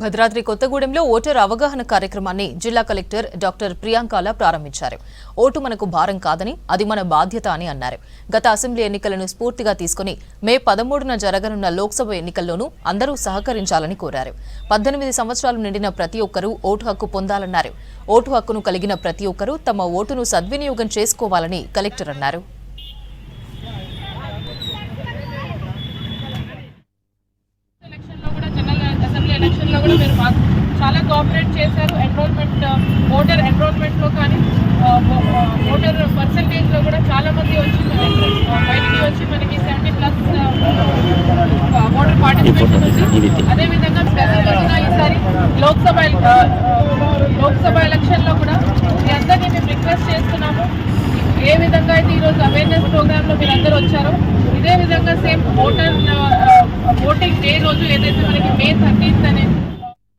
భద్రాద్రి కొత్తగూడెంలో ఓటర్ అవగాహన కార్యక్రమాన్ని జిల్లా కలెక్టర్ డాక్టర్ ప్రియాంకాల ప్రారంభించారు. ఓటు మనకు భారం కాదని అది మన బాధ్యత అని అన్నారు. గత అసెంబ్లీ ఎన్నికలను స్ఫూర్తిగా తీసుకుని మే పదమూడున జరగనున్న లోక్సభ ఎన్నికల్లోనూ అందరూ సహకరించాలని కోరారు. పద్దెనిమిది సంవత్సరాలు నిండిన ప్రతి ఒక్కరూ ఓటు హక్కు పొందాలన్నారు. ఓటు హక్కును కలిగిన ప్రతి ఒక్కరూ తమ ఓటును సద్వినియోగం చేసుకోవాలని కలెక్టర్ అన్నారు ఎలక్షన్లో కూడా జనరల్ అసెంబ్లీ కూడా మీరు మాకు చాలా కోఆపరేట్ చేశారు. ఎన్రోల్మెంట్ ఓటర్ ఎన్రోల్మెంట్లో కానీ uh, ఓటర్ పర్సంటేజ్లో uh, కూడా చాలా మంది వచ్చి uh, బయటికి వచ్చి మనకి సెవెంటీ ప్లస్ ఓటర్ పార్టిసిపేషన్ ఉంది అదేవిధంగా ప్రజల్లో ఈసారి లోక్సభ ఎల- లోక్సభ ఎలక్షన్లో కూడా మీ అందరినీ మేము రిక్వెస్ట్ చేస్తున్నాము. ఏ విధంగా అయితే ఈరోజు అవేర్నెస్ ప్రోగ్రాంలో మీరు అందరూ వచ్చారో ఇదే విధంగా సేమ్ ఓటర్ ఓటింగ్ డే రోజు ఏదైతే మనకి మే థర్టీన్త్ అనేది